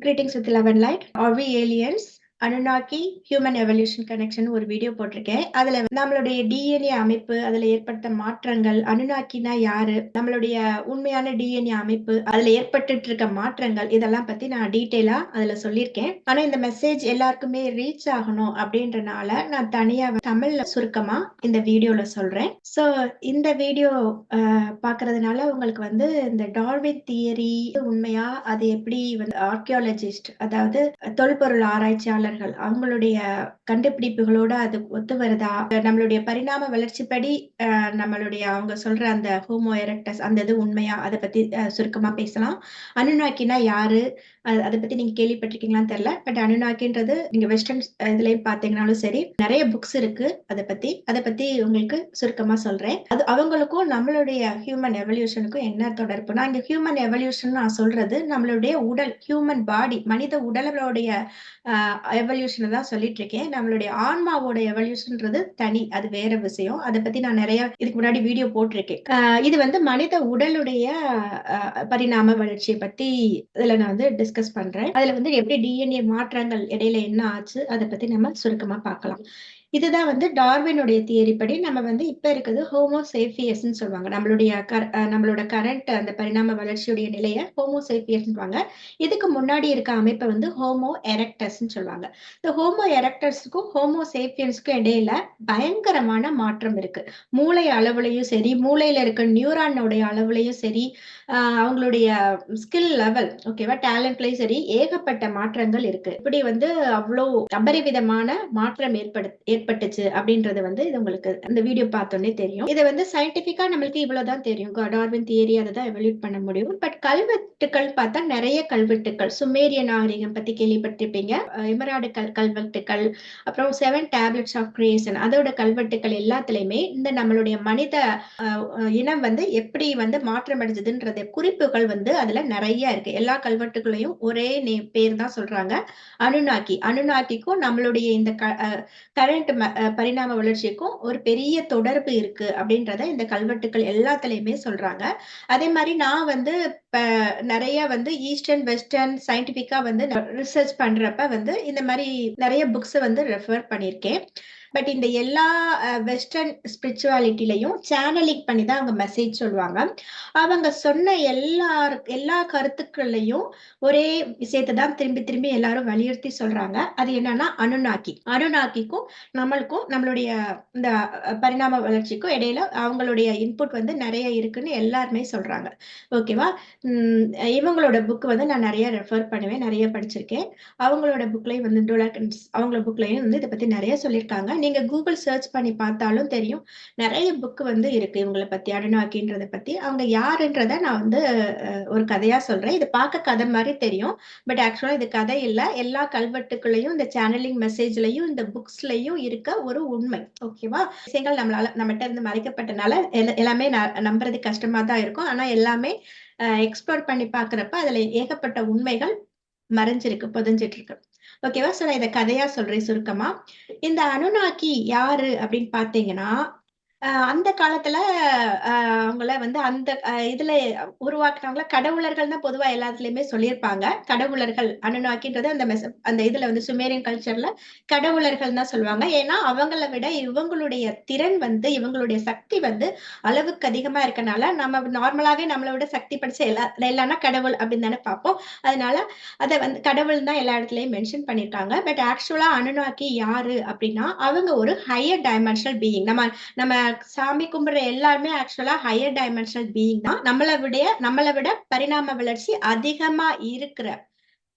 Greetings with 11 Light. Are we aliens? Anunnaki human evolution connection ஒரு video போட்டிருக்கேன். அதுல நம்மளுடைய டிஎன்ஏ அமைப்பு அதுல ஏற்பட்ட மாற்றங்கள் அனுநாக்கினா யாரு நம்மளுடைய உண்மையான டிஎன்ஏ அமைப்பு அதுல ஏற்பட்டு இருக்க மாற்றங்கள் இதெல்லாம் பத்தி நான் டீட்டெயிலா அதுல சொல்லியிருக்கேன். ஆனா இந்த மெசேஜ் எல்லாருக்குமே ரீச் ஆகணும் அப்படின்றனால நான் தனியா தமிழ்ல சுருக்கமா இந்த வீடியோல சொல்றேன். சோ இந்த வீடியோ பாக்குறதுனால உங்களுக்கு வந்து இந்த டார்வின் தியரி உண்மையா அது எப்படி வந்து ஆர்கியாலஜிஸ்ட் அதாவது தொல்பொருள் ஆராய்ச்சியாளர் ஆய்வாளர்கள் அவங்களுடைய கண்டுபிடிப்புகளோட அது ஒத்து வருதா? நம்மளுடைய பரிணாம வளர்ச்சிப்படி நம்மளுடைய அவங்க சொல்ற அந்த ஹோமோ எரக்டஸ் அந்த இது உண்மையா? அதை பத்தி சுருக்கமா பேசலாம். அனுநாக்கினா யாரு? அதை பத்தி நீங்க கேள்விப்பட்டிருக்கீங்களான்னு தெரியல. பட் அனுநாக்கின்றது நீங்க வெஸ்டர்ன் இதுலயும் பாத்தீங்கன்னாலும் சரி நிறைய புக்ஸ் இருக்கு அதை பத்தி. அதை பத்தி உங்களுக்கு சுருக்கமா சொல்றேன். அது அவங்களுக்கும் நம்மளுடைய ஹியூமன் எவல்யூஷனுக்கும் என்ன தொடர்புனா இங்க ஹியூமன் எவல்யூஷன் நான் சொல்றது நம்மளுடைய உடல் ஹியூமன் பாடி மனித உடலோடைய எவல்யூஷனை தான் சொல்லிட்டு இருக்கேன் நம்மளுடைய ஆன்மாவோட எவல்யூஷன்ன்றது தனி அது வேற விஷயம். அதை பத்தி நான் நிறைய இதுக்கு முன்னாடி வீடியோ போட்டிருக்கேன். இது வந்து மனித உடலுடைய பரிணாம வளர்ச்சியை பத்தி இதுல நான் வந்து டிஸ்கஸ் பண்றேன். அதுல வந்து எப்படி டிஎன்ஏ மாற்றங்கள் இடையில என்ன ஆச்சு அதை பத்தி நம்ம சுருக்கமா பார்க்கலாம். இதுதான் வந்து டார்வினுடைய தியரி படி நம்ம வந்து இப்ப இருக்கிறது ஹோமோ சேஃபியஸ்ன்னு சொல்லுவாங்க. நம்மளுடைய நம்மளோட கரண்ட் அந்த பரிணாம வளர்ச்சியுடைய நிலையை ஹோமோ சேஃபியஸ் இதுக்கு முன்னாடி இருக்க அமைப்பை வந்து ஹோமோ எரக்டர்ஸ்ன்னு சொல்லுவாங்க. இந்த ஹோமோ எரக்டர்ஸுக்கும் ஹோமோசேஃபியன்ஸ்க்கும் இடையில பயங்கரமான மாற்றம் இருக்கு. மூளை அளவுலையும் சரி மூளையில இருக்க நியூரானோடைய அளவுலையும் சரி அவங்களுடைய ஸ்கில் லெவல் ஓகேவா டேலண்ட்லயும் சரி ஏகப்பட்ட மாற்றங்கள் இருக்கு. இப்படி வந்து அவ்வளோ அபரிவிதமான மாற்றம் ஏற்படு ஏற்பட்டுச்சு அப்படின்றது வந்து இது உங்களுக்கு அந்த வீடியோ பார்த்தோன்னே தெரியும். இதை வந்து சயின்டிபிக்கா நம்மளுக்கு இவ்வளவுதான் தெரியும். டார்வின் தியரி அதை தான் எவல்யூட் பண்ண முடியும். பட் கல்வெட்டுகள் பார்த்தா நிறைய கல்வெட்டுகள் சுமேரிய நாகரிகம் பத்தி கேள்விப்பட்டிருப்பீங்க. இமராடு கல் கல்வெட்டுகள் அப்புறம் செவன் டேப்லெட்ஸ் ஆஃப் கிரியேஷன் அதோட கல்வெட்டுகள் எல்லாத்துலயுமே இந்த நம்மளுடைய மனித இனம் வந்து எப்படி வந்து மாற்றம் அடைஞ்சதுன்றது குறிப்புகள் வந்து அதுல நிறைய இருக்கு. எல்லா கல்வெட்டுகளையும் ஒரே நே பேர் தான் சொல்றாங்க. அனுநாக்கி. அனுநாக்கிக்கும் நம்மளுடைய இந்த க கரண்ட் பரிணாம வளர்ச்சிக்கும் ஒரு பெரிய தொடர்பு இருக்கு அப்படின்றத இந்த கல்வெட்டுக்கள் எல்லாத்துலயுமே சொல்றாங்க. அதே மாதிரி நான் வந்து நிறைய வந்து ஈஸ்டர்ன் வெஸ்டர்ன் சயின்டிபிக்கா வந்து ரிசர்ச் பண்றப்ப வந்து இந்த மாதிரி நிறைய புக்ஸ் வந்து ரெஃபர் பண்ணியிருக்கேன். பட் இந்த எல்லா வெஸ்டர்ன் ஸ்பிரிச்சுவாலிட்டிலையும் சேனலிங் பண்ணி தான் அவங்க மெசேஜ் சொல்லுவாங்க. அவங்க சொன்ன எல்லா எல்லா கருத்துக்கள்லையும் ஒரே விஷயத்தை தான் திரும்பி திரும்பி எல்லாரும் வலியுறுத்தி சொல்றாங்க. அது என்னன்னா அனுநாக்கி அனுநாக்கிக்கும் நம்மளுக்கும் நம்மளுடைய இந்த பரிணாம வளர்ச்சிக்கும் இடையில அவங்களுடைய இன்புட் வந்து நிறைய இருக்குன்னு எல்லாருமே சொல்றாங்க. ஓகேவா? இவங்களோட புக் வந்து நான் நிறைய ரெஃபர் பண்ணுவேன் நிறைய படிச்சிருக்கேன். அவங்களோட புக்லயும் வந்து அவங்களோட புக்லயும் வந்து இதை பத்தி நிறைய சொல்லியிருக்காங்க. நீங்க கூகுள் சர்ச் பண்ணி பார்த்தாலும் தெரியும். நிறைய புக் வந்து இருக்கு இவங்களை பத்தி அடனாக்கின்றத பத்தி. அவங்க யாருன்றத நான் வந்து ஒரு கதையா சொல்றேன். இது பார்க்க கதை மாதிரி தெரியும். பட் ஆக்சுவலா இது கதை இல்ல. எல்லா கல்வெட்டுகளையும் இந்த சேனலிங் மெசேஜ்லயும் இந்த புக்ஸ்லயும் இருக்க ஒரு உண்மை. ஓகேவா விஷயங்கள் நம்மளால நம்மகிட்ட இருந்து மறைக்கப்பட்டனால எல்லாமே நம்புறது கஷ்டமா தான் இருக்கும். ஆனா எல்லாமே எக்ஸ்ப்ளோர் பண்ணி பாக்குறப்ப அதுல ஏகப்பட்ட உண்மைகள் மறைஞ்சிருக்கு புதஞ்சிட்டு இருக்கு. ஓகேவா சோ நான் இதை கதையா சொல்றேன் சுருக்கமா. இந்த அனுநாக்கி யாரு அப்படின்னு பாத்தீங்கன்னா அந்த காலத்துல அவங்கள வந்து அந்த இதுல உருவாக்குனவங்கள கடவுளர்கள் தான் பொதுவா எல்லாத்துலயுமே சொல்லியிருப்பாங்க. கடவுளர்கள் அனுநாக்கின்றது அந்த மெச அந்த இதுல வந்து சுமேரியன் கல்ச்சர்ல கடவுளர்கள் தான் சொல்லுவாங்க. ஏன்னா அவங்கள விட இவங்களுடைய திறன் வந்து இவங்களுடைய சக்தி வந்து அளவுக்கு அதிகமா இருக்கனால நம்ம நார்மலாவே நம்மளை விட சக்தி படிச்ச எல்லா எல்லாம்னா கடவுள் அப்படின்னு தானே பார்ப்போம். அதனால அதை வந்து கடவுள் தான் எல்லா இடத்துலயும் மென்ஷன் பண்ணிருக்காங்க. பட் ஆக்சுவலா அனுநாக்கி யாரு அப்படின்னா அவங்க ஒரு ஹையர் டைமென்ஷனல் பீயிங் நம்ம நம்ம சாமி கும்பிடுற எல்லாருமே ஆக்சுவலா ஹையர் டைமென்ஷனல் பீயிங் தான். நம்மளை விட நம்மளை விட பரிணாம வளர்ச்சி அதிகமா இருக்கிற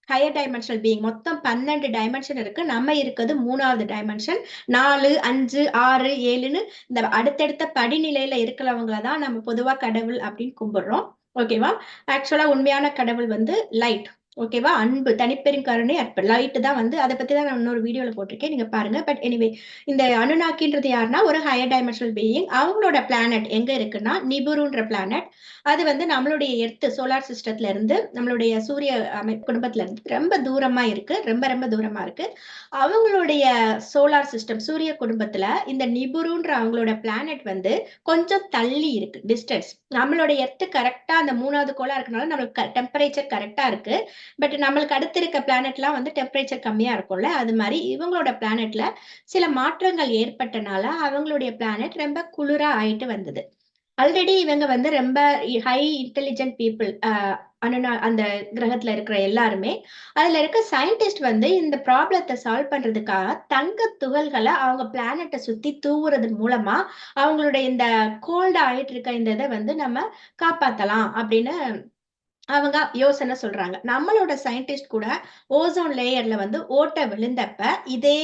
ஹையர் டைமென்ஷனல் பீயிங் மொத்தம் பன்னெண்டு டைமென்ஷன் இருக்கு. நம்ம இருக்கிறது மூணாவது டைமென்ஷன் நாலு அஞ்சு ஆறு ஏழுன்னு இந்த அடுத்தடுத்த படிநிலையில இருக்கிறவங்கள தான் நம்ம பொதுவா கடவுள் அப்படின்னு கும்பிடுறோம். ஓகேவா ஆக்சுவலா உண்மையான கடவுள் வந்து லைட் ஓகேவா அன்பு தனிப்பெரும் கருணை அற்ப லைட் தான் வந்து அதை பத்தி தான் நான் இன்னொரு வீடியோல போட்டிருக்கேன். நீங்க பாருங்க. பட் எனிவே இந்த அனுநாக்கின்றது யாருன்னா ஒரு ஹையர் டைமென்ஷனல் பீயிங் அவங்களோட பிளானட் எங்க இருக்குன்னா நிபுருன்ற பிளானட் அது வந்து நம்மளுடைய எர்த்து சோலார் சிஸ்டத்துல இருந்து நம்மளுடைய சூரிய குடும்பத்துல இருந்து ரொம்ப தூரமா இருக்கு. ரொம்ப ரொம்ப தூரமா இருக்கு. அவங்களுடைய சோலார் சிஸ்டம் சூரிய குடும்பத்துல இந்த நிபுருன்ற அவங்களோட பிளானட் வந்து கொஞ்சம் தள்ளி இருக்கு டிஸ்டன்ஸ் நம்மளோட எர்த்து கரெக்டா அந்த மூணாவது கோலா இருக்கனால நம்மளுக்கு டெம்பரேச்சர் கரெக்டா இருக்கு. பட் நம்மளுக்கு அடுத்து இருக்க பிளானட்லாம் வந்து டெம்பரேச்சர் கம்மியா இருக்கும்ல அது மாதிரி இவங்களோட பிளானட்ல சில மாற்றங்கள் ஏற்பட்டனால அவங்களுடைய பிளானட் ரொம்ப குளிரா ஆயிட்டு வந்தது. ஆல்ரெடி இவங்க வந்து ரொம்ப ஹை இன்டெலிஜென்ட் பீப்புள் அனுனா அந்த கிரகத்துல இருக்கிற எல்லாருமே அதுல இருக்க சயின்டிஸ்ட் வந்து இந்த ப்ராப்ளத்தை சால்வ் பண்றதுக்காக தங்க துகள்களை அவங்க பிளானட்டை சுத்தி தூவுறது மூலமா அவங்களுடைய இந்த கோல்டு ஆயிட்டு இருக்க இந்த இதை வந்து நம்ம காப்பாத்தலாம் அப்படின்னு அவங்க யோசனை சொல்றாங்க. நம்மளோட சயின்டிஸ்ட் கூட ஓசோன் லேயர்ல வந்து ஓட்டை விழுந்தப்ப இதே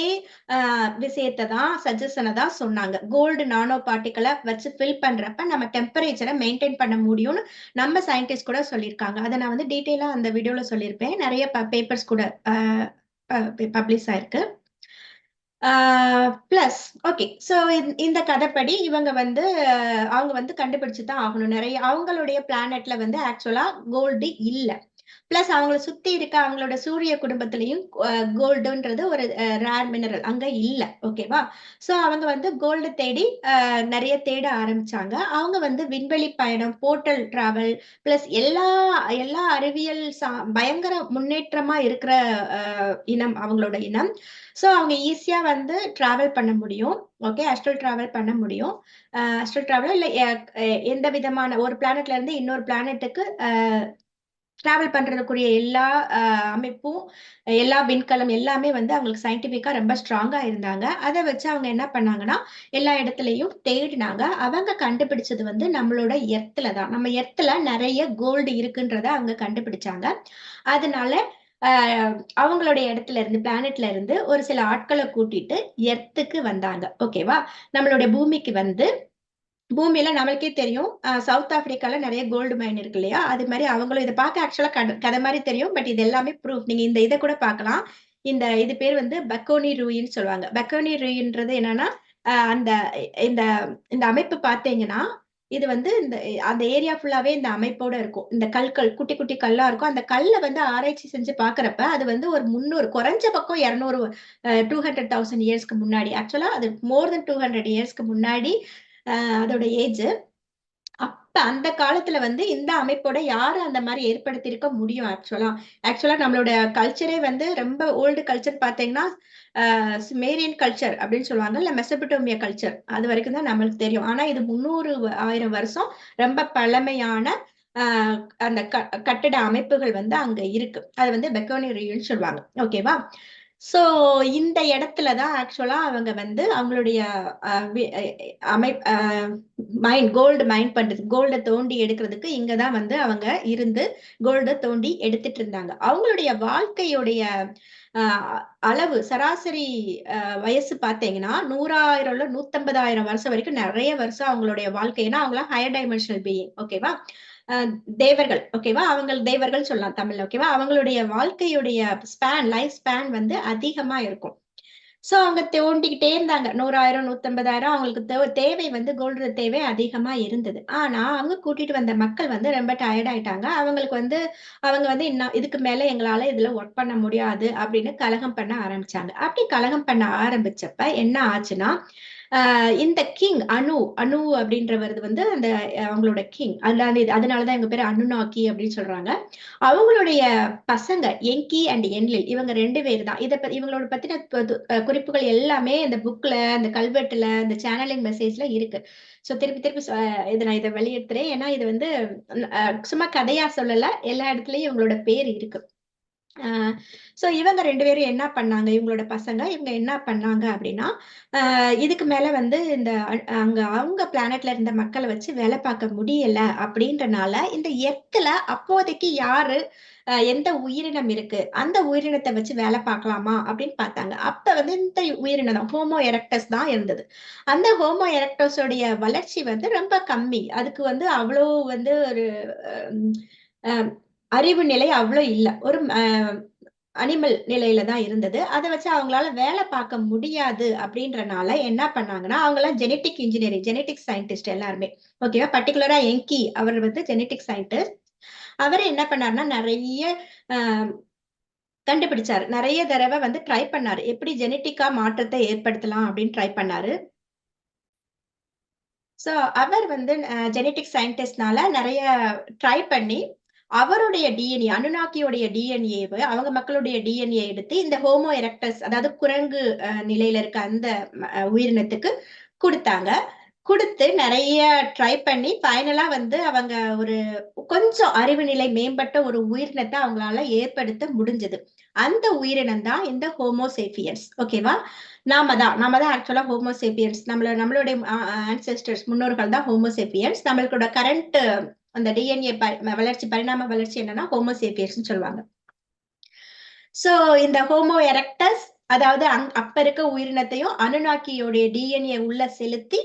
விஷயத்தை தான் சஜஷனை தான் சொன்னாங்க. கோல்டு நானோ பார்ட்டிகளை வச்சு ஃபில் பண்றப்ப நம்ம டெம்பரேச்சரை மெயின்டைன் பண்ண முடியும்னு நம்ம சயின்டிஸ்ட் கூட சொல்லியிருக்காங்க. அதை நான் வந்து டீட்டெயிலாக அந்த வீடியோவில் சொல்லியிருப்பேன். நிறைய பேப்பர்ஸ் கூட பப்ளிஷ் ஆயிருக்கு. பிளஸ் ஓகே ஸோ இந்த கதைப்படி இவங்க வந்து அவங்க வந்து கண்டுபிடிச்சு தான் ஆகணும். நிறைய அவங்களுடைய பிளானட்ல வந்து ஆக்சுவலா கோல்டு இல்லை. பிளஸ் அவங்கள சுத்தி இருக்க அவங்களோட சூரிய குடும்பத்திலையும் கோல்டுன்றது ஒரு ரேர் மினரல் அங்க இல்ல. ஓகேவா சோ அவங்க வந்து கோல்டு தேடி நிறைய தேட ஆரம்பிச்சாங்க. அவங்க வந்து விண்வெளி பயணம் போர்ட்டல் டிராவல் பிளஸ் எல்லா எல்லா அறிவியல் பயங்கர முன்னேற்றமா இருக்கிற இனம் அவங்களோட இனம். ஸோ அவங்க ஈஸியா வந்து டிராவல் பண்ண முடியும். ஓகே அஸ்ட்ரல் டிராவல் பண்ண முடியும். அஸ்ட்ரல் டிராவல் இல்லை எந்த விதமான ஒரு பிளானட்ல இருந்து இன்னொரு பிளானட்டுக்கு டிராவல் பண்றதுக்குரிய எல்லா அமைப்பும் எல்லா விண்கலம் எல்லாமே வந்து அவங்களுக்கு சயின்டிபிக்கா ரொம்ப ஸ்ட்ராங்கா இருந்தாங்க. அதை வச்சு அவங்க என்ன பண்ணாங்கன்னா எல்லா இடத்துலயும் தேடினாங்க. அவங்க கண்டுபிடிச்சது வந்து நம்மளோட எர்த்துல தான். நம்ம எர்த்துல நிறைய கோல்டு இருக்குன்றத அவங்க கண்டுபிடிச்சாங்க. அதனால அவங்களுடைய இடத்துல இருந்து பிளானட்ல இருந்து ஒரு சில ஆட்களை கூட்டிட்டு எர்த்துக்கு வந்தாங்க. ஓகேவா நம்மளுடைய பூமிக்கு வந்து பூமியில நம்மளுக்கே தெரியும். சவுத் ஆப்பிரிக்கால நிறைய கோல்டு மைன் இருக்கு இல்லையா? அது மாதிரி அவங்களும் இதை பார்க்க ஆக்சுவலா கதை மாதிரி தெரியும். பட் இது எல்லாமே ப்ரூஃப் நீங்க இந்த இதை கூட பார்க்கலாம். இந்த இது பேர் வந்து பக்கோனி ரூயின்னு சொல்லுவாங்க. பக்கோனி ரூயின்றது என்னன்னா அந்த இந்த இந்த அமைப்பு பார்த்தீங்கன்னா இது வந்து இந்த அந்த ஏரியா ஃபுல்லாவே இந்த அமைப்போட இருக்கும். இந்த கல்கள் குட்டி குட்டி கல்லா இருக்கும். அந்த கல்லை வந்து ஆராய்ச்சி செஞ்சு பாக்குறப்ப அது வந்து ஒரு முந்நூறு குறைஞ்ச பக்கம் இரநூறு டூ ஹண்ட்ரட் தௌசண்ட் இயர்ஸ்க்கு முன்னாடி. ஆக்சுவலா அது மோர் தென் டூ ஹண்ட்ரட் இயர்ஸ்க்கு முன்னாடி அதோட ஏஜ். அப்ப அந்த காலத்துல வந்து இந்த அமைப்போட யாரு அந்த மாதிரி ஏற்படுத்தியிருக்க முடியும் ஆக்சுவலா ஆக்சுவலா நம்மளோட கல்ச்சரே வந்து ரொம்ப ஓல்டு கல்ச்சர் பாத்தீங்கன்னா சுமேரியன் கல்ச்சர் அப்படின்னு சொல்லுவாங்க இல்ல மெசபட்டோமியா கல்ச்சர் அது வரைக்கும் தான் நம்மளுக்கு தெரியும். ஆனா இது முந்நூறு ஆயிரம் வருஷம் ரொம்ப பழமையான அந்த கட்டட அமைப்புகள் வந்து அங்க இருக்கு. அது வந்து பெக்கோனி சொல்லுவாங்க. ஓகேவா சோ இந்த இடத்துல தான் ஆக்சுவலா அவங்க வந்து அவங்களுடைய அமை மைண்ட் கோல்டு மைண்ட் பண்றது கோல்டை தோண்டி எடுக்கிறதுக்கு இங்க தான் வந்து அவங்க இருந்து கோல்டை தோண்டி எடுத்துட்டு இருந்தாங்க. அவங்களுடைய வாழ்க்கையுடைய அளவு சராசரி வயசு பார்த்தீங்கன்னா நூறாயிரம்ல நூத்தம்பதாயிரம் வருஷம் வரைக்கும் நிறைய வருஷம் அவங்களுடைய வாழ்க்கை. ஏன்னா அவங்களாம் ஹையர் டைமென்ஷனல் பீயிங் ஓகேவா தேவர்கள் ஓகேவா அவங்க தேவர்கள் சொல்லலாம் தமிழ்ல ஓகேவா அவங்களுடைய வாழ்க்கையுடைய ஸ்பேன் லைஃப் ஸ்பேன் வந்து அதிகமா இருக்கும். சோ அவங்க தோண்டிக்கிட்டே இருந்தாங்க. நூறாயிரம் நூத்தம்பதாயிரம் அவங்களுக்கு தேவை வந்து கோல்டு தேவை அதிகமா இருந்தது. ஆனா அவங்க கூட்டிட்டு வந்த மக்கள் வந்து ரொம்ப டயர்ட் ஆயிட்டாங்க. அவங்களுக்கு வந்து அவங்க வந்து இன்னும் இதுக்கு மேல எங்களால இதுல ஒர்க் பண்ண முடியாது அப்படின்னு கலகம் பண்ண ஆரம்பிச்சாங்க. அப்படி கலகம் பண்ண ஆரம்பிச்சப்ப என்ன ஆச்சுன்னா இந்த கிங் அனு அனு அப்படின்றவர் வந்து அந்த அவங்களோட கிங் அதனால அதனாலதான் எங்க பேர் அனுநாக்கி அப்படின்னு சொல்றாங்க. அவங்களுடைய பசங்க எங்கி அண்ட் என்லில் இவங்க ரெண்டு பேர் தான் இதை இவங்களோட பத்தின குறிப்புகள் எல்லாமே இந்த புக்ல இந்த கல்வெட்டுல இந்த சேனலிங் மெசேஜ்ல இருக்கு. ஸோ திருப்பி திருப்பி இதை நான் இதை வெளியேற்றுறேன் ஏன்னா இது வந்து சும்மா கதையா சொல்லல. எல்லா இடத்துலயும் இவங்களோட பேர் இருக்கு. சோ இவங்க ரெண்டு பேரும் என்ன பண்ணாங்க? இவங்களோட பசங்க இவங்க என்ன பண்ணாங்க அப்படின்னா இதுக்கு மேல வந்து இந்த அங்க அவங்க பிளானட்ல இருந்த மக்களை வச்சு வேலை பார்க்க முடியல அப்படின்றனால இந்த எத்துல அப்போதைக்கு யாரு எந்த உயிரினம் இருக்கு? அந்த உயிரினத்தை வச்சு வேலை பார்க்கலாமா அப்படின்னு பார்த்தாங்க. அப்ப வந்து இந்த உயிரினம் தான் ஹோமோ எரக்டஸ் தான் இருந்தது. அந்த ஹோமோ எரக்டஸோடைய வளர்ச்சி வந்து ரொம்ப கம்மி. அதுக்கு வந்து அவ்வளோ வந்து ஒரு அறிவு நிலை அவ்வளோ இல்லை. ஒரு அனிமல் நிலையில தான் இருந்தது. அதை வச்சு அவங்களால வேலை பார்க்க முடியாது அப்படின்றனால என்ன பண்ணாங்கன்னா அவங்களாம் ஜெனட்டிக் இன்ஜினியரிங் ஜெனட்டிக் சயின்டிஸ்ட் எல்லாருமே. ஓகேவா பர்டிகுலரா எங்கி அவர் வந்து ஜெனட்டிக் சயின்டிஸ்ட் அவர் என்ன பண்ணாருன்னா நிறைய கண்டுபிடிச்சாரு. நிறைய தடவை வந்து ட்ரை பண்ணாரு. எப்படி ஜெனட்டிக்கா மாற்றத்தை ஏற்படுத்தலாம் அப்படின்னு ட்ரை பண்ணாரு. ஸோ அவர் வந்து ஜெனட்டிக் சயின்டிஸ்ட்னால நிறைய ட்ரை பண்ணி அவருடைய டிஎன்ஏ அனுநாக்கியோடைய டிஎன்ஏவை அவங்க மக்களுடைய டிஎன்ஏ எடுத்து இந்த ஹோமோ எரக்டஸ் அதாவது குரங்கு நிலையில இருக்க அந்த உயிரினத்துக்கு கொடுத்தாங்க. கொடுத்து நிறைய ட்ரை பண்ணி ஃபைனலா வந்து அவங்க ஒரு கொஞ்சம் அறிவு நிலை மேம்பட்ட ஒரு உயிரினத்தை அவங்களால ஏற்படுத்த முடிஞ்சது. அந்த உயிரினம் தான் இந்த ஹோமோசேபியன்ஸ் ஓகேவா நாம தான் நாம தான் ஆக்சுவலா ஹோமோசேபியன்ஸ் நம்மள நம்மளுடைய ஆன்செஸ்டர்ஸ் முன்னோர்கள் தான் ஹோமோசேபியன்ஸ் நம்மளோட கரண்ட் அந்த டிஎன்ஏ வளர்ச்சி பரிணாம வளர்ச்சி என்னன்னா ஹோமோசேபியர்ஸ்னு சொல்லுவாங்க. சோ இந்த ஹோமோ எரக்டஸ் அதாவது அங் அப்ப இருக்க உயிரினத்தையும் அனுநாக்கியோடைய டிஎன்ஏ உள்ள செலுத்தி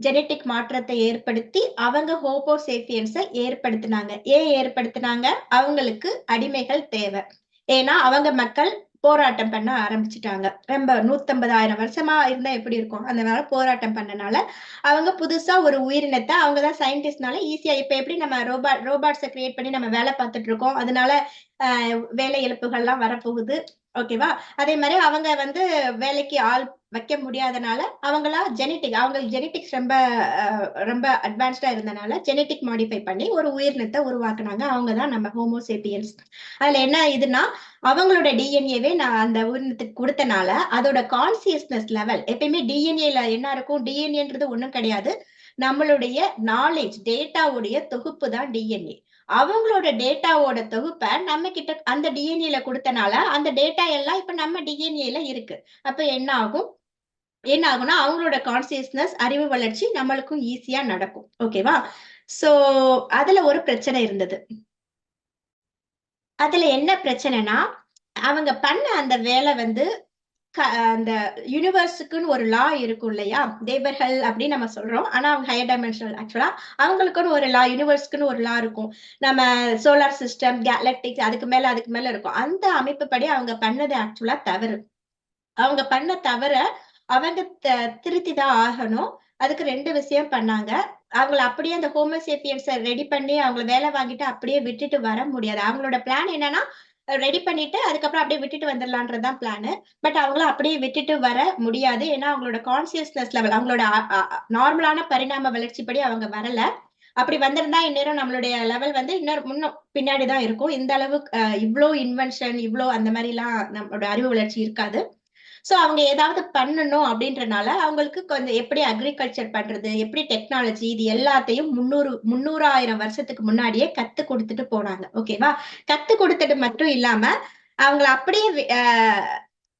ஜெனட்டிக் மாற்றத்தை ஏற்படுத்தி அவங்க ஹோமோசேபியன்ஸை ஏற்படுத்தினாங்க. ஏன் ஏற்படுத்தினாங்க? அவங்களுக்கு அடிமைகள் தேவை. ஏன்னா அவங்க மக்கள் போராட்டம் பண்ண ஆரம்பிச்சிட்டாங்க. ரொம்ப நூத்தம்பதாயிரம் வருஷமா இருந்தா எப்படி இருக்கும்? அந்த போராட்டம் பண்ணனால அவங்க புதுசா ஒரு உயிரினத்தை அவங்க தான் சயின்டிஸ்ட்னால ஈஸியா இப்ப எப்படி நம்ம ரோபாட் ரோபாட்ஸை கிரியேட் பண்ணி நம்ம வேலை பார்த்துட்டு இருக்கோம். அதனால வேலை இழப்புகள்லாம் வரப்போகுது. ஓகேவா அதே மாதிரி அவங்க வந்து வேலைக்கு ஆள் வைக்க முடியாதனால அவங்களா ஜெனட்டிக் அவங்க ஜெனட்டிக்ஸ் ரொம்ப ரொம்ப அட்வான்ஸ்டா இருந்தனால ஜெனட்டிக் மாடிஃபை பண்ணி ஒரு உயிரினத்தை உருவாக்குனாங்க. அவங்க தான் நம்ம ஹோமோசேபியன்ஸ் அதுல என்ன இதுன்னா அவங்களோட டிஎன்ஏவே நான் அந்த உயிரினத்துக்கு கொடுத்தனால அதோட கான்சியஸ்னஸ் லெவல் எப்பயுமே டிஎன்ஏல என்ன இருக்கும்? டிஎன்ஏன்றது ஒன்றும் கிடையாது. நம்மளுடைய நாலேஜ் டேட்டாவுடைய தொகுப்பு தான் டிஎன்ஏ அவங்களோட டேட்டாவோட தொகுப்பை நம்ம கிட்ட அந்த டிஎன்ஏல கொடுத்தனால அந்த டேட்டா எல்லாம் இப்ப நம்ம டிஎன்ஏல இருக்கு. அப்ப என்ன ஆகும் என்ன ஆகும்னா அவங்களோட கான்சியஸ்னஸ் அறிவு வளர்ச்சி நம்மளுக்கும் ஈஸியா நடக்கும். ஓகேவா சோ அதுல ஒரு பிரச்சனை இருந்தது. அதுல என்ன பிரச்சனைனா அவங்க பண்ண அந்த வேலை வந்து அந்த யூனிவர்ஸுக்குன்னு ஒரு லா இருக்கும் இல்லையா? தேவர்கள் அப்படின்னு நம்ம சொல்றோம். ஆனா அவங்க ஹையர் டைமென்ஷனல் ஆக்சுவலா அவங்களுக்குன்னு ஒரு லா யூனிவர்ஸ்க்குன்னு ஒரு லா இருக்கும். நம்ம சோலார் சிஸ்டம் கேலக்டிக்ஸ் அதுக்கு மேல அதுக்கு மேல இருக்கும். அந்த அமைப்பு படி அவங்க பண்ணது ஆக்சுவலா தவறு. அவங்க பண்ண தவிர அவங்க த- திருத்தி தான் ஆகணும். அதுக்கு ரெண்டு விஷயம் பண்ணாங்க. அவங்கள அப்படியே அந்த ஹோமோசேபியன்ஸை ரெடி பண்ணி அவங்கள வேலை வாங்கிட்டு அப்படியே விட்டுட்டு வர முடியாது. அவங்களோட பிளான் என்னன்னா ரெடி பண்ணிட்டு அதுக்கப்புறம் அப்படியே விட்டுட்டு வந்துடலான்றதுதான் பிளானு பட் அவங்கள அப்படியே விட்டுட்டு வர முடியாது. ஏன்னா அவங்களோட கான்சியஸ்னஸ் லெவல் அவங்களோட நார்மலான பரிணாம வளர்ச்சிப்படி அவங்க வரல. அப்படி வந்திருந்தா இந்நேரம் நம்மளுடைய லெவல் வந்து இன்னொரு முன்னும் பின்னாடி தான் இருக்கும். இந்த அளவுக்கு இவ்வளோ இன்வென்ஷன் இவ்வளோ அந்த மாதிரி எல்லாம் நம்மளோட அறிவு வளர்ச்சி இருக்காது. ஸோ அவங்க ஏதாவது பண்ணணும் அப்படின்றனால அவங்களுக்கு கொஞ்சம் எப்படி அக்ரிகல்ச்சர் பண்றது எப்படி டெக்னாலஜி இது எல்லாத்தையும் முன்னூறு முன்னூறாயிரம் வருஷத்துக்கு முன்னாடியே கத்து கொடுத்துட்டு போனாங்க. ஓகேவா கத்து கொடுத்துட்டு மட்டும் இல்லாம அவங்கள அப்படியே ஆஹ்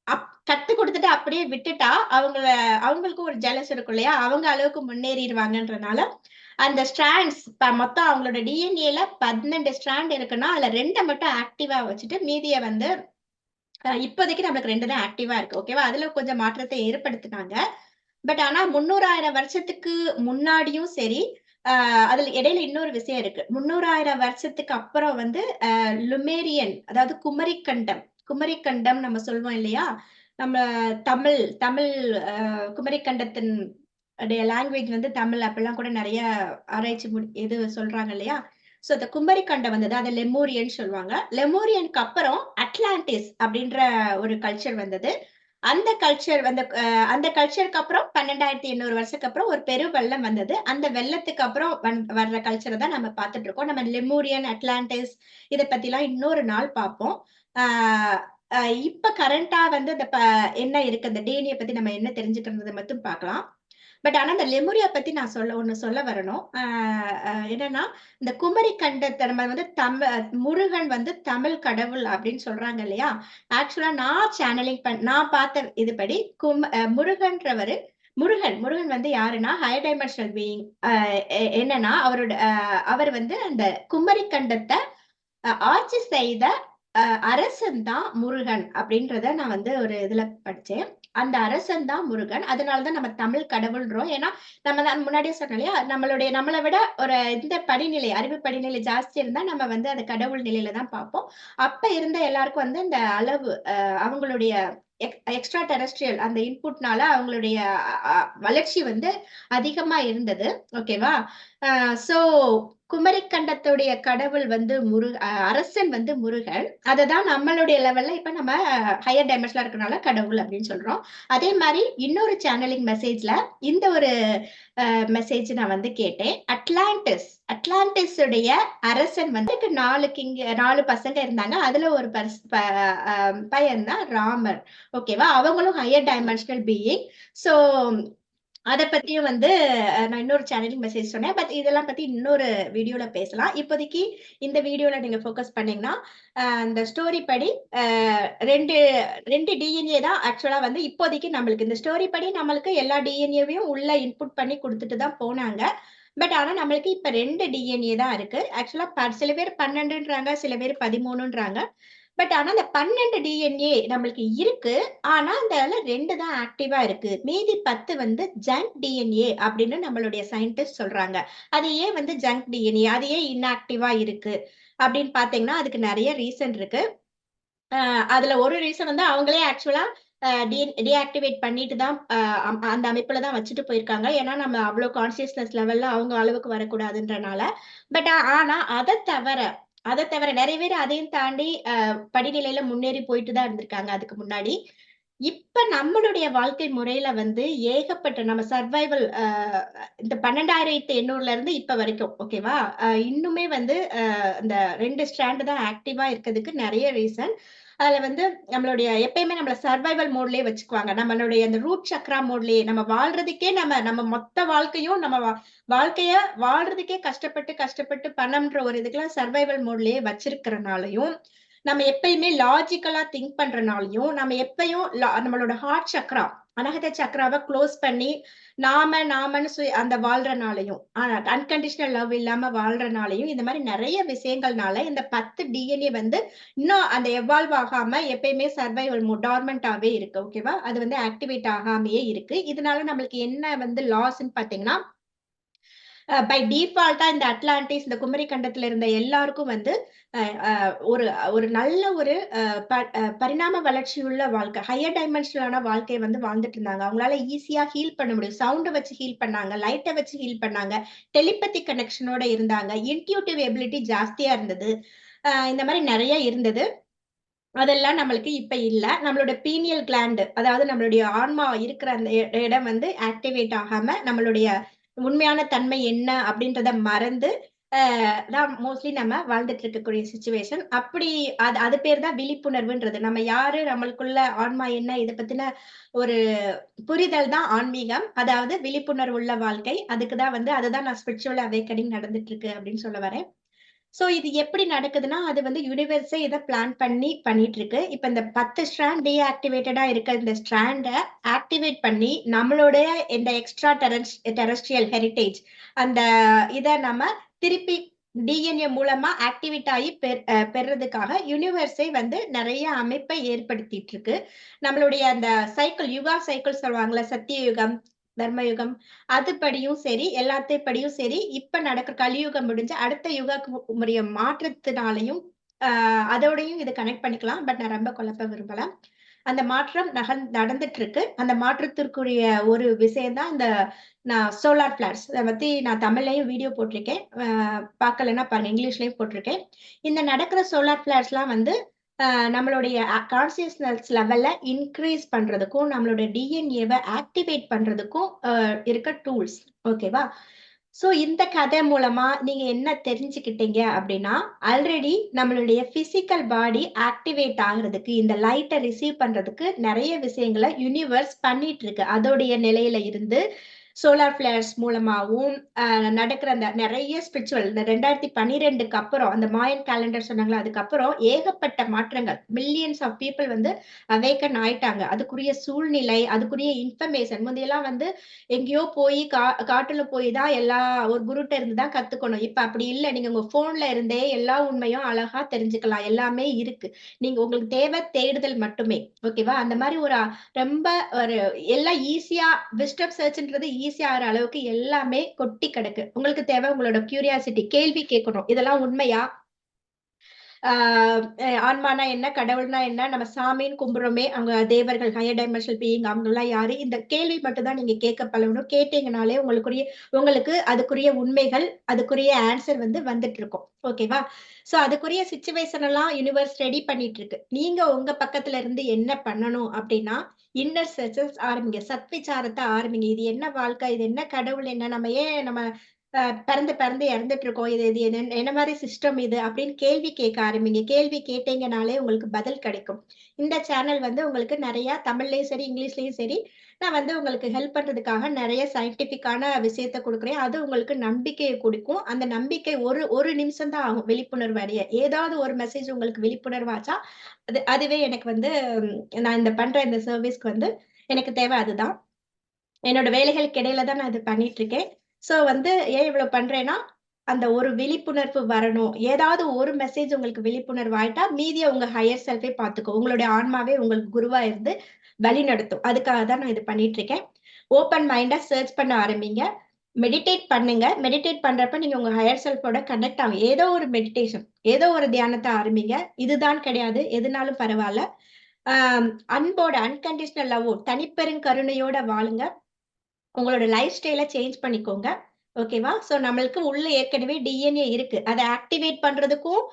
அப்- கத்து கொடுத்துட்டு அப்படியே விட்டுட்டா அவங்கள அவங்களுக்கும் ஒரு ஜெலஸ் இருக்கும் இல்லையா? அவங்க அளவுக்கு முன்னேறிடுவாங்கன்றனால அந்த ஸ்ட்ராண்ட்ஸ் மொத்தம் அவங்களோட டிஎன்ஏல பதினெண்டு ஸ்ட்ராண்ட் இருக்குன்னா அதுல ரெண்டை மட்டும் ஆக்டிவா வச்சுட்டு மீதியை வந்து இப்போதைக்கு நம்மளுக்கு ரெண்டு தான் ஆக்டிவா இருக்கு ஓகேவா அதுல கொஞ்சம் மாற்றத்தை ஏற்படுத்தினாங்க. பட் ஆனா முன்னூறாயிரம் வருஷத்துக்கு முன்னாடியும் சரி ஆஹ் அதுல இடையில இன்னொரு விஷயம் இருக்கு. முன்னூறாயிரம் வருஷத்துக்கு அப்புறம் வந்து ஆஹ் லுமேரியன் அதாவது குமரிக்கண்டம் குமரிக்கண்டம் நம்ம சொல்லுவோம் இல்லையா? நம்ம தமிழ் தமிழ் ஆஹ் குமரிக்கண்டத்தின் லாங்குவேஜ் வந்து தமிழ் அப்பெல்லாம் கூட நிறைய ஆராய்ச்சி முடி- இது சொல்றாங்க இல்லையா? ஸோ இந்த குமரிக்கண்டம் வந்தது அதை லெமோரியன் சொல்லுவாங்க. லெமோரியனுக்கு அப்புறம் அட்லாண்டிஸ் அப்படின்ற ஒரு கல்ச்சர் வந்தது. அந்த கல்ச்சர் வந்து அந்த கல்ச்சருக்கு அப்புறம் பன்னெண்டாயிரத்தி எண்ணூறு வருஷத்துக்கு அப்புறம் ஒரு பெரு வெள்ளம் வந்தது. அந்த வெள்ளத்துக்கு அப்புறம் வந்- வர்ற கல்ச்சரை தான் நம்ம பார்த்துட்டு இருக்கோம். நம்ம லெமூரியன் அட்லாண்டிஸ் இதை பத்திலாம் இன்னொரு நாள் பார்ப்போம். இப்ப கரண்டா வந்து இந்த ப- என்ன இருக்கு? அந்த டிஎன்ஏ பத்தி நம்ம என்ன தெரிஞ்சுக்கிறது மட்டும் பார்க்கலாம். பட் ஆனா அந்த லெமுரியா பத்தி நான் சொல்ல ஒண்ணு சொல்ல வரணும். என்னன்னா இந்த குமரி கண்டத்தை நம்ம வந்து தமிழ் முருகன் வந்து தமிழ் கடவுள் அப்படின்னு சொல்றாங்க இல்லையா? ஆக்சுவலா நான் சேனலிங் பண் நான் பார்த்த இதுபடி கும் அஹ் முருகன்றவரு முருகன் முருகன் வந்து யாருன்னா ஹையர் டைமென்ஷனல் பீயிங் என்னன்னா அவரோட அவர் வந்து அந்த குமரி கண்டத்தை ஆட்சி செய்த அரசன் தான் முருகன் அப்படின்றத நான் வந்து ஒரு இதுல படிச்சேன். அந்த அரசன் தான் முருகன். அதனாலதான் நம்ம தமிழ் கடவுள்ன்றோம். ஏன்னா நம்ம தான் முன்னாடியே சொன்னோம் இல்லையா? நம்மளுடைய நம்மளை விட ஒரு இந்த படிநிலை அறிவு படிநிலை ஜாஸ்தி இருந்தா நம்ம வந்து அந்த கடவுள் நிலையில தான் பார்ப்போம். அப்ப இருந்த எல்லாருக்கும் வந்து இந்த அளவு அவங்களுடைய எக்ஸ்ட்ரா டெரஸ்ட்ரியல் அந்த இன்புட்னால அவங்களுடைய வளர்ச்சி வந்து அதிகமா இருந்தது. ஓகேவா சோ குமரிக்கண்டத்துடைய கடவுள் வந்து முரு அரசன் வந்து முருகன். அததான் நம்மளுடைய லெவல்ல இப்ப நம்ம ஹையர் டைமென்ஷன்ல இருக்கனால கடவுள் அப்படின்னு சொல்றோம். அதே மாதிரி இன்னொரு சேனலிங் மெசேஜ்ல இந்த ஒரு மெசேஜ் நான் வந்து கேட்டேன். அட்லாண்டிஸ் அட்லாண்டிஸ் உடைய அரசன் வந்து நாலு கிங் நாலு பசங்க இருந்தாங்க. அதுல ஒரு பையன் தான் ராமர். ஓகேவா அவங்களும் ஹையர் டைமென்ஷனல் பீயிங் ஸோ அதை பத்தியும் வந்து நான் இன்னொரு சேனலில் மெசேஜ் சொன்னேன். பட் இதெல்லாம் பத்தி இன்னொரு வீடியோல பேசலாம். இப்போதைக்கு இந்த வீடியோல நீங்க ஃபோக்கஸ் பண்ணீங்கன்னா இந்த அந்த ஸ்டோரி படி ரெண்டு ரெண்டு டிஎன்ஏ தான் ஆக்சுவலா வந்து இப்போதைக்கு நம்மளுக்கு. இந்த ஸ்டோரி படி நம்மளுக்கு எல்லா டிஎன்ஏவையும் உள்ள இன்புட் பண்ணி கொடுத்துட்டு தான் போனாங்க. பட் ஆனா நம்மளுக்கு இப்ப ரெண்டு டிஎன்ஏ தான் இருக்கு. ஆக்சுவலா சில பேர் பன்னெண்டுன்றாங்க சில பேர் பதிமூணுன்றாங்க. பட் ஆனா அந்த பன்னெண்டு டிஎன்ஏ நம்மளுக்கு இருக்கு. ஆனா அந்த ரெண்டு தான் ஆக்டிவா இருக்கு. மீதி பத்து வந்து ஜங்க் டிஎன்ஏ அப்படின்னு நம்மளுடைய சயின்டிஸ்ட் சொல்றாங்க. அது ஏன் வந்து ஜங்க் டிஎன்ஏ அது ஏன் இன்ஆக்டிவா இருக்கு? அப்படின்னு பாத்தீங்கன்னா அதுக்கு நிறைய ரீசன் இருக்கு. அதில் அதுல ஒரு ரீசன் வந்து அவங்களே ஆக்சுவலா டீஆக்டிவேட் பண்ணிட்டு தான் அஹ் அம்- அந்த அமைப்புல தான் வச்சுட்டு போயிருக்காங்க. ஏன்னா நம்ம அவ்வளோ கான்சியஸ்னஸ் லெவல்ல அவங்க அளவுக்கு வரக்கூடாதுன்றனால. பட் ஆனா அதை தவிர அதை தவிர நிறைய பேர் அதையும் தாண்டி படிநிலையில முன்னேறி போயிட்டு தான் இருந்திருக்காங்க அதுக்கு முன்னாடி. இப்ப நம்மளுடைய வாழ்க்கை முறையில வந்து ஏகப்பட்ட நம்ம சர்வைவல் இந்த பன்னெண்டாயிரத்தி எண்ணூறுல இருந்து இப்ப வரைக்கும் ஓகேவா இன்னுமே வந்து இந்த ரெண்டு ஸ்டாண்ட் தான் ஆக்டிவா இருக்கிறதுக்கு நிறைய ரீசன் அதுல வந்து நம்மளுடைய எப்பயுமே நம்மள சர்வைவல் மோட்லயே வச்சுக்குவாங்க. நம்மளுடைய அந்த ரூட் சக்ரா மோட்லயே நம்ம வாழ்றதுக்கே நம்ம நம்ம மொத்த வாழ்க்கையும் நம்ம வா- வாழ்க்கைய வாழ்றதுக்கே கஷ்டப்பட்டு கஷ்டப்பட்டு பணம்ன்ற ஒரு இதுக்கெல்லாம் சர்வைவல் மோட்லயே வச்சிருக்கிறனாலையும் நம்ம எப்பயுமே லாஜிக்கலா திங்க் பண்றனாலையும் நம்ம எப்பயும் நம்மளோட ஹார்ட் சக்ரா அனகத சக்ராவை க்ளோஸ் பண்ணி நாம நாமன்னு சுய- அந்த வாழ்றனாலையும் அன்கண்டிஷனல் லவ் இல்லாம வாழ்றனாலையும் இந்த மாதிரி நிறைய விஷயங்கள்னால இந்த பத்து டிஎன்ஏ வந்து இன்னும் அந்த எவால்வ் ஆகாம எப்பயுமே சர்வைவல் டார்மெண்டாவே இருக்கு ஓகேவா அது வந்து ஆக்டிவேட் ஆகாமையே இருக்கு. இதனால நம்மளுக்கு என்ன வந்து லாஸ்ன்னு பாத்தீங்கன்னா பை டிஃபால்ட்டா இந்த அட்லாண்டிஸ் இந்த குமரி கண்டத்துல இருந்த எல்லாருக்கும் வந்து ஒரு ஒரு நல்ல ஒரு பரிணாம வளர்ச்சியுள்ள வாழ்க்கை ஹையர் டைமென்ஷனலான வாழ்க்கையை வந்து வாழ்ந்துட்டு இருந்தாங்க. அவங்களால ஈஸியா ஹீல் பண்ண முடியும். சவுண்டை வச்சு ஹீல் பண்ணாங்க லைட்டை வச்சு ஹீல் பண்ணாங்க டெலிபதி கனெக்ஷனோட இருந்தாங்க. இன்டியூட்டிவ் எபிலிட்டி ஜாஸ்தியா இருந்தது. இந்த மாதிரி நிறைய இருந்தது. அதெல்லாம் நம்மளுக்கு இப்ப இல்ல. நம்மளோட பீனியல் கிளாண்டு அதாவது நம்மளுடைய ஆன்மா இருக்கிற அந்த இடம் வந்து ஆக்டிவேட் ஆகாம நம்மளுடைய உண்மையான தன்மை என்ன அப்படின்றத மறந்து தான் மோஸ்ட்லி நம்ம வாழ்ந்துட்டு இருக்கக்கூடிய சுச்சுவேஷன் அப்படி அது அது பேர் தான் விழிப்புணர்வுன்றது. நம்ம யாரு நம்மளுக்குள்ள ஆன்மா என்ன இதை பத்தின ஒரு புரிதல் தான் ஆன்மீகம். அதாவது விழிப்புணர்வு உள்ள வாழ்க்கை. அதுக்கு தான் வந்து அதுதான் நான் ஸ்பிரிச்சுவல் அவேக்கனிங் நடந்துட்டு இருக்கு அப்படின்னு சொல்ல வரேன். ஸோ இது எப்படி நடக்குதுன்னா அது வந்து யூனிவர்ஸே இதை பிளான் பண்ணி பண்ணிட்டு இருக்கு இப்போ இந்த பத்து ஸ்ட்ராண்ட் டீஆக்டிவேட்டடா இருக்க இந்த ஸ்ட்ராண்டை ஆக்டிவேட் பண்ணி நம்மளுடைய இந்த எக்ஸ்ட்ரா டெரஸ் டெரஸ்ட்ரியல் ஹெரிட்டேஜ் அந்த இதை நம்ம திருப்பி டிஎன்ஏ மூலமா ஆக்டிவேட் ஆகி பெர் பெறதுக்காக யூனிவர்ஸே வந்து நிறைய அமைப்பை ஏற்படுத்திட்டு இருக்கு நம்மளுடைய அந்த சைக்கிள் யுகா சைக்கிள் சொல்லுவாங்கல்ல சத்திய யுகம் தர்மயுகம். அதுபடியும் சரி எல்லாத்தைப்படியும் சரி இப்ப நடக்கிற கலியுகம் முடிஞ்சு அடுத்த யுக முறைய மாற்றத்தினாலையும் ஆஹ் அதோடையும் இதை கனெக்ட் பண்ணிக்கலாம். பட் நான் ரொம்ப குழப்ப விரும்பல. அந்த மாற்றம் நகர் நடந்துட்டு இருக்கு அந்த மாற்றத்திற்குரிய ஒரு விஷயம் தான் இந்த நான் சோலார் பிளாட்ஸ் அதை பத்தி நான் தமிழ்லயும் வீடியோ போட்டிருக்கேன். பார்க்கலன்னா பாருங்க இங்கிலீஷ்லயும் போட்டிருக்கேன். இந்த நடக்கிற சோலார் பிளாட்ஸ்லாம் வந்து நம்மளுடைய கான்சியஸ்னஸ் லெவல்ல இன்க்ரீஸ் பண்றதுக்கும் நம்மளோட டிஎன்ஏவை ஆக்டிவேட் பண்றதுக்கும் இருக்க டூல்ஸ் ஓகேவா ஸோ இந்த கதை மூலமா நீங்க என்ன தெரிஞ்சுக்கிட்டீங்க அப்படின்னா ஆல்ரெடி நம்மளுடைய பிசிக்கல் பாடி ஆக்டிவேட் ஆகுறதுக்கு இந்த லைட்டை ரிசீவ் பண்றதுக்கு நிறைய விஷயங்களை யூனிவர்ஸ் பண்ணிட்டு இருக்கு. அதோடைய நிலையில இருந்து சோலார் பிளேயர்ஸ் மூலமாகவும் நடக்கிற அந்த நிறைய ஸ்பிரிச்சுவல் இந்த ரெண்டாயிரத்தி பன்னிரெண்டுக்கு அப்புறம் அந்த மாயன் கேலண்டர் சொன்னாங்களா அதுக்கப்புறம் ஏகப்பட்ட மாற்றங்கள். மில்லியன்ஸ் ஆஃப் பீப்புள் வந்து அவேக்கன் ஆயிட்டாங்க. அதுக்குரிய சூழ்நிலை அதுக்குரிய இன்ஃபர்மேஷன் முந்தையெல்லாம் வந்து எங்கேயோ போய் கா காட்டுல போய் தான் எல்லா ஒரு குருட்ட இருந்து தான் கத்துக்கணும். இப்ப அப்படி இல்லை. நீங்க உங்க போன்ல இருந்தே எல்லா உண்மையும் அழகா தெரிஞ்சுக்கலாம். எல்லாமே இருக்கு. நீங்க உங்களுக்கு தேவை தேடுதல் மட்டுமே. ஓகேவா அந்த மாதிரி ஒரு ரொம்ப ஒரு எல்லாம் ஈஸியா விஸ்டம் சர்ச்ன்றது ஈஸியா ஆகிற அளவுக்கு எல்லாமே கொட்டி கிடக்கு. உங்களுக்கு தேவை உங்களோட கியூரியாசிட்டி கேள்வி கேட்கணும். இதெல்லாம் உண்மையா? ஆஹ் ஆன்மானா என்ன கடவுள்னா என்ன நம்ம சாமின்னு கும்பிடுறோமே அவங்க தேவர்கள் ஹையர் டைமென்ஷனல் பீயிங் அவங்க எல்லாம் யாரு? இந்த கேள்வி மட்டும் தான் நீங்க கேட்க பழகணும். கேட்டீங்கனாலே உங்களுக்குரிய உங்களுக்கு அதுக்குரிய உண்மைகள் அதுக்குரிய ஆன்சர் வந்து வந்துட்டு இருக்கும் ஓகேவா சோ அதுக்குரிய சுச்சுவேஷன் எல்லாம் யூனிவர்ஸ் ரெடி பண்ணிட்டு இருக்கு நீங்க உங்க பக்கத்துல இருந்து என்ன பண்ணணும் அப்படின்னா இன்னர் சர்ச்சஸ் ஆரம்பிங்க. சத்விச்சாரத்தை ஆரம்பிங்க. இது என்ன வாழ்க்கை? இது என்ன கடவுள்? என்ன நம்ம ஏன் நம்ம அஹ், பிறந்து பிறந்து இறந்துட்டு இருக்கோம் இது இது என்ன மாதிரி சிஸ்டம் இது? அப்படின்னு கேள்வி கேட்க ஆரம்பிங்க. கேள்வி கேட்டீங்கனாலே உங்களுக்கு பதில் கிடைக்கும். இந்த சேனல் வந்து உங்களுக்கு நிறைய தமிழ்லயும் சரி இங்கிலீஷ்லயும் சரி நான் வந்து உங்களுக்கு ஹெல்ப் பண்றதுக்காக நிறைய சயின்டிபிக்கான விஷயத்த கொடுக்குறேன். அது உங்களுக்கு நம்பிக்கையை கொடுக்கும். அந்த நம்பிக்கை ஒரு ஒரு நிமிஷம் தான் ஆகும் விழிப்புணர்வு அடைய. ஏதாவது ஒரு மெசேஜ் உங்களுக்கு விழிப்புணர்வாச்சா அது அதுவே எனக்கு வந்து நான் இந்த பண்ற இந்த சர்வீஸ்க்கு வந்து எனக்கு தேவை அதுதான். என்னோட வேலைகளுக்கு இடையில தான் நான் இது பண்ணிட்டு இருக்கேன். ஸோ வந்து ஏன் இவ்வளவு பண்றேன்னா அந்த ஒரு விழிப்புணர்வு வரணும். ஏதாவது ஒரு மெசேஜ் உங்களுக்கு விழிப்புணர்வு ஆயிட்டா மீதியை உங்க ஹையர் செல்ஃபே பாத்துக்கோ உங்களுடைய ஆன்மாவே உங்களுக்கு குருவா இருந்து வழி நடத்தும் அதுக்காக தான் நான் இது பண்ணிட்டு இருக்கேன் ஓப்பன் மைண்டா சர்ச் பண்ண ஆரம்பிங்க. மெடிடேட் பண்ணுங்க. மெடிடேட் பண்றப்ப நீங்க உங்க ஹையர் செல்ஃபோட கனெக்ட் ஆகும். ஏதோ ஒரு மெடிடேஷன் ஏதோ ஒரு தியானத்தை ஆரம்பிங்க. இதுதான் கிடையாது. எதுனாலும் பரவாயில்ல. அன்போட அன்கண்டிஷனல் லவ் தனிப்பெருங்கருணையோட வாழுங்க. உங்களோட லைஃப் ஸ்டைலை சேஞ்ச் பண்ணிக்கோங்க. ஓகேவா சோ நம்மளுக்கு உள்ள ஏற்கனவே டிஎன்ஏ இருக்கு. அதை ஆக்டிவேட் பண்றதுக்கும்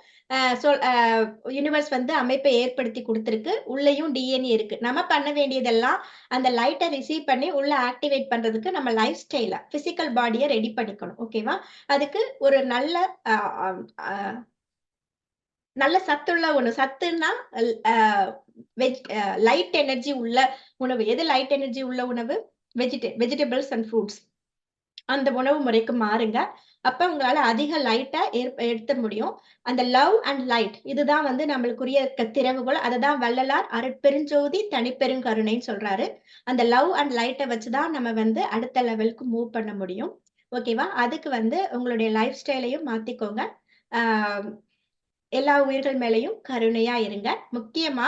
யூனிவர்ஸ் வந்து அமைப்பை ஏற்படுத்தி கொடுத்துருக்கு. உள்ளேயும் டிஎன்ஏ இருக்கு. நம்ம பண்ண வேண்டியதெல்லாம் அந்த லைட்டை ரிசீவ் பண்ணி உள்ள ஆக்டிவேட் பண்றதுக்கு நம்ம லைஃப் ஸ்டைல பிசிக்கல் பாடியை ரெடி பண்ணிக்கணும். ஓகேவா அதுக்கு ஒரு நல்ல நல்ல சத்துள்ள ஒண்ணு. சத்துன்னா வெஜ் லைட் எனர்ஜி உள்ள உணவு. எது லைட் எனர்ஜி உள்ள உணவு? வெஜிடே வெஜிடபிள்ஸ் அண்ட் ஃப்ரூட்ஸ் அந்த உணவு முறைக்கு மாறுங்க. அப்ப உங்களால அதிக லைட்டா எடுத்த முடியும். அந்த லவ் அண்ட் லைட் இதுதான் வந்து நம்மளுக்குரிய க- திறவுகோல் அதை தான் வள்ளலார் அருட்பெருஞ்சோதி தனிப்பெருங்கருணைன்னு சொல்றாரு. அந்த லவ் அண்ட் லைட்டை வச்சுதான் நம்ம வந்து அடுத்த லெவலுக்கு மூவ் பண்ண முடியும். ஓகேவா அதுக்கு வந்து உங்களுடைய லைஃப் ஸ்டைலையும் மாத்திக்கோங்க எல்லா உயிர்கள் மேலையும் கருணையா இருங்க. முக்கியமா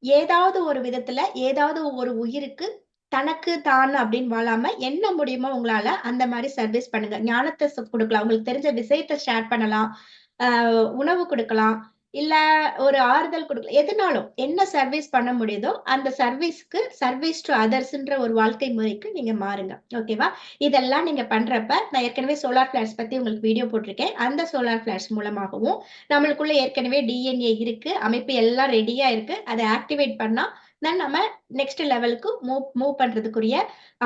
ஏதாவது ஒரு விதத்துல ஏதாவது ஒரு உயிருக்கு தனக்கு தான் அப்படின்னு வாழாம என்ன முடியுமோ உங்களால அந்த மாதிரி சர்வீஸ் பண்ணுங்க. ஞானத்தை கொடுக்கலாம். உங்களுக்கு தெரிஞ்ச விஷயத்த ஷேர் பண்ணலாம். ஆஹ் உணவு கொடுக்கலாம். இல்ல ஒரு ஆறுதல் கொடுக்கலாம். எதுனாலும் என்ன சர்வீஸ் பண்ண முடியுதோ அந்த சர்வீஸ்க்கு சர்வீஸ் டு அதர்ஸ்ன்ற ஒரு வாழ்க்கை முறைக்கு நீங்க மாறுங்க. ஓகேவா இதெல்லாம் நீங்க பண்றப்ப நான் ஏற்கனவே சோலார் பிளாட்ஸ் பத்தி உங்களுக்கு வீடியோ போட்டிருக்கேன். அந்த சோலார் பிளாட்ஸ் மூலமாகவும் நம்மளுக்குள்ள ஏற்கனவே டிஎன்ஏ இருக்கு. அமைப்பு எல்லாம் ரெடியா இருக்கு. அதை ஆக்டிவேட் பண்ணா தென் நம்ம நெக்ஸ்ட் லெவலுக்கு மூவ் மூவ் பண்றதுக்குரிய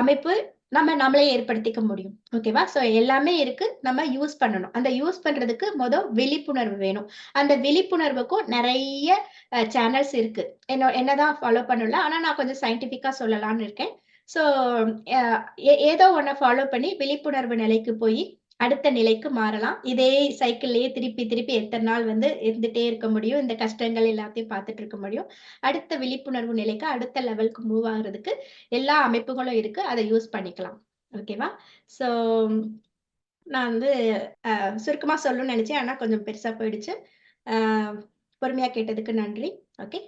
அமைப்பு நம்ம நம்மளே ஏற்படுத்திக்க முடியும். ஓகேவா ஸோ எல்லாமே இருக்கு. நம்ம யூஸ் பண்ணணும். அந்த யூஸ் பண்றதுக்கு மொதல் விழிப்புணர்வு வேணும். அந்த விழிப்புணர்வுக்கும் நிறைய சேனல்ஸ் இருக்கு. என்ன என்னதான் ஃபாலோ பண்ணல. ஆனா நான் கொஞ்சம் சயின்டிஃபிக்காக சொல்லலாம்னு இருக்கேன். ஸோ ஏதோ ஒன்றை ஃபாலோ பண்ணி விழிப்புணர்வு நிலைக்கு போய் அடுத்த நிலைக்கு மாறலாம். இதே சைக்கிள்லயே திருப்பி திருப்பி எத்தனை நாள் வந்து இருந்துட்டே இருக்க முடியும். இந்த கஷ்டங்கள் எல்லாத்தையும் பார்த்துட்டு இருக்க முடியும். அடுத்த விழிப்புணர்வு நிலைக்கு அடுத்த லெவலுக்கு மூவ் ஆகுறதுக்கு எல்லா அமைப்புகளும் இருக்கு. அதை யூஸ் பண்ணிக்கலாம். ஓகேவா ஸோ நான் வந்து சுருக்கமாக சொல்லணும்னு நினைச்சேன். ஆனால் கொஞ்சம் பெருசாக போயிடுச்சு. பொறுமையாக கேட்டதுக்கு நன்றி. ஓகே